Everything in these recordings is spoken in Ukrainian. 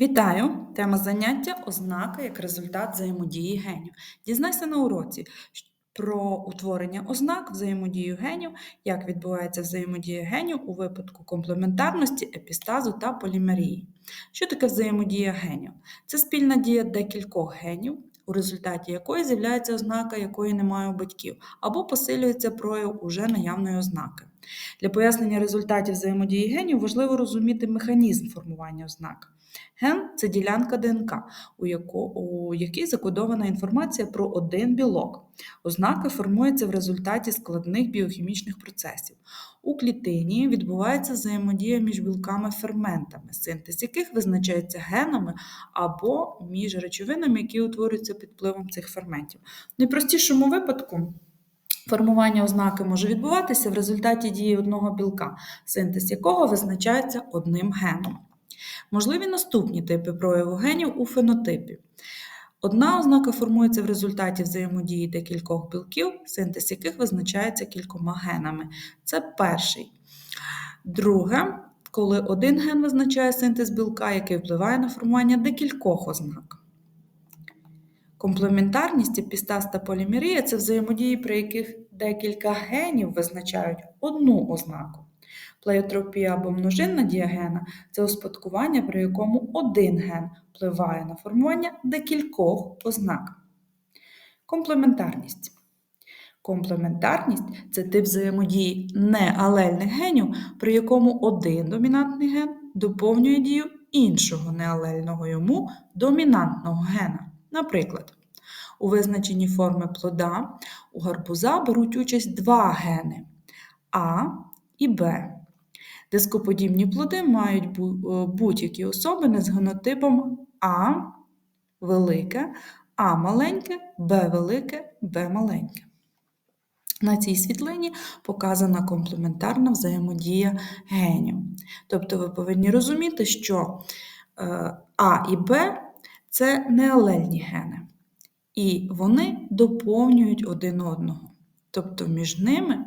Вітаю! Тема заняття ознака як результат взаємодії генів. Дізнайся на уроці про утворення ознак взаємодію генів, як відбувається взаємодія генів у випадку комплементарності, епістазу та полімерії. Що таке взаємодія генів? Це спільна дія декількох генів, у результаті якої з'являється ознака, якої немає у батьків, або посилюється прояв уже наявної ознаки. Для пояснення результатів взаємодії генів важливо розуміти механізм формування ознак. Ген це ділянка ДНК, у, яко, у якій закодована інформація про один білок. Ознака формується в результаті складних біохімічних процесів. У клітині відбувається взаємодія між білками-ферментами, синтез яких визначається генами або між речовинами, які утворюються під впливом цих ферментів. В найпростішому випадку. Формування ознаки може відбуватися в результаті дії одного білка, синтез якого визначається одним геном. Можливі наступні типи прояву генів у фенотипі. Одна ознака формується в результаті взаємодії декількох білків, синтез яких визначається кількома генами. Це перший. Друге, коли один ген визначає синтез білка, який впливає на формування декількох ознак. Комплементарність, епістаз та полімерія це взаємодії, при яких декілька генів визначають одну ознаку. Плеотропія або множинна діагена це успадкування, при якому один ген впливає на формування декількох ознак. Комплементарність. Комплементарність це тип взаємодії неалельних генів, при якому один домінантний ген доповнює дію іншого неалельного йому домінантного гена. Наприклад, у визначенні форми плода у гарбуза беруть участь два гени А і Б. Дископодібні плоди мають е, будь-які особини з генотипом А велике, А маленьке, Б велике, Б маленьке. На цій світлині показана комплементарна взаємодія генів. Тобто ви повинні розуміти, що е, А і Б це неалельні гени, і вони доповнюють один одного. Тобто між ними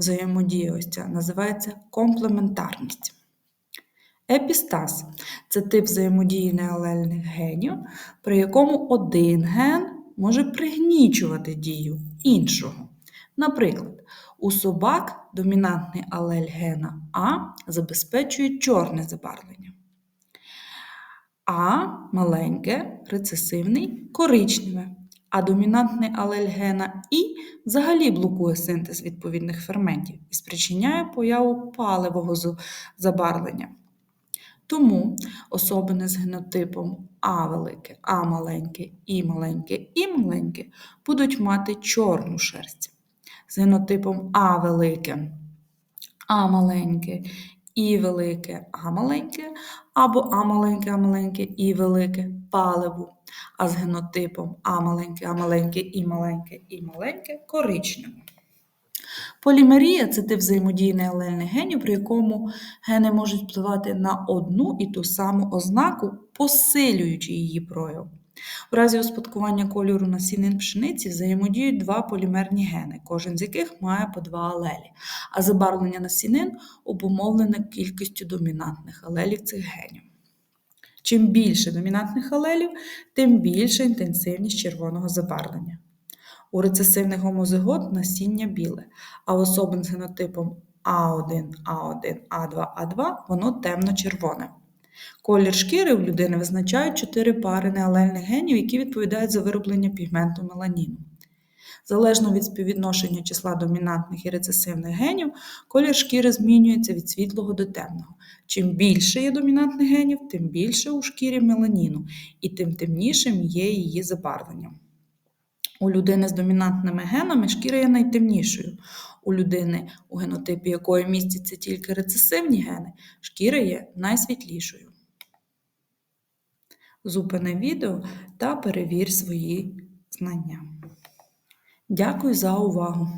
взаємодія ось ця називається комплементарність. Епістаз це тип взаємодії неалельних генів, при якому один ген може пригнічувати дію іншого. Наприклад, у собак домінантний алель гена А забезпечує чорне забарвлення. А маленьке, рецесивний коричневе а домінантний алель гена І взагалі блокує синтез відповідних ферментів і спричиняє появу паливого забарвлення. Тому особини з генотипом А велике, А маленьке, І маленьке, І маленьке будуть мати чорну шерсть. З генотипом А велике, А маленьке, І велике, А маленьке, або А маленьке, А маленьке, І велике паливу а з генотипом А маленьке, А маленьке, І маленьке, І маленьке коричневе. Полімерія це тип взаємодії неалельних генів, при якому гени можуть впливати на одну і ту саму ознаку, посилюючи її прояв. У разі успадкування кольору насінин пшениці взаємодіють два полімерні гени, кожен з яких має по два алелі, а забарвлення насінин обумовлене кількістю домінантних алелів цих генів. Чим більше домінантних алелів, тим більша інтенсивність червоного забарвлення. У рецесивних гомозигот насіння біле, а у особин з генотипом А1, А1, А2, А2 воно темно-червоне. Колір шкіри в людини визначають чотири пари неалельних генів, які відповідають за вироблення пігменту меланіну. Залежно від співвідношення числа домінантних і рецесивних генів, колір шкіри змінюється від світлого до темного. Чим більше є домінантних генів, тим більше у шкірі меланіну, і тим темнішим є її забарвлення. У людини з домінантними генами шкіра є найтемнішою. У людини, у генотипі якої містяться тільки рецесивні гени, шкіра є найсвітлішою. Зупини відео та перевір свої знання. Дякую за увагу!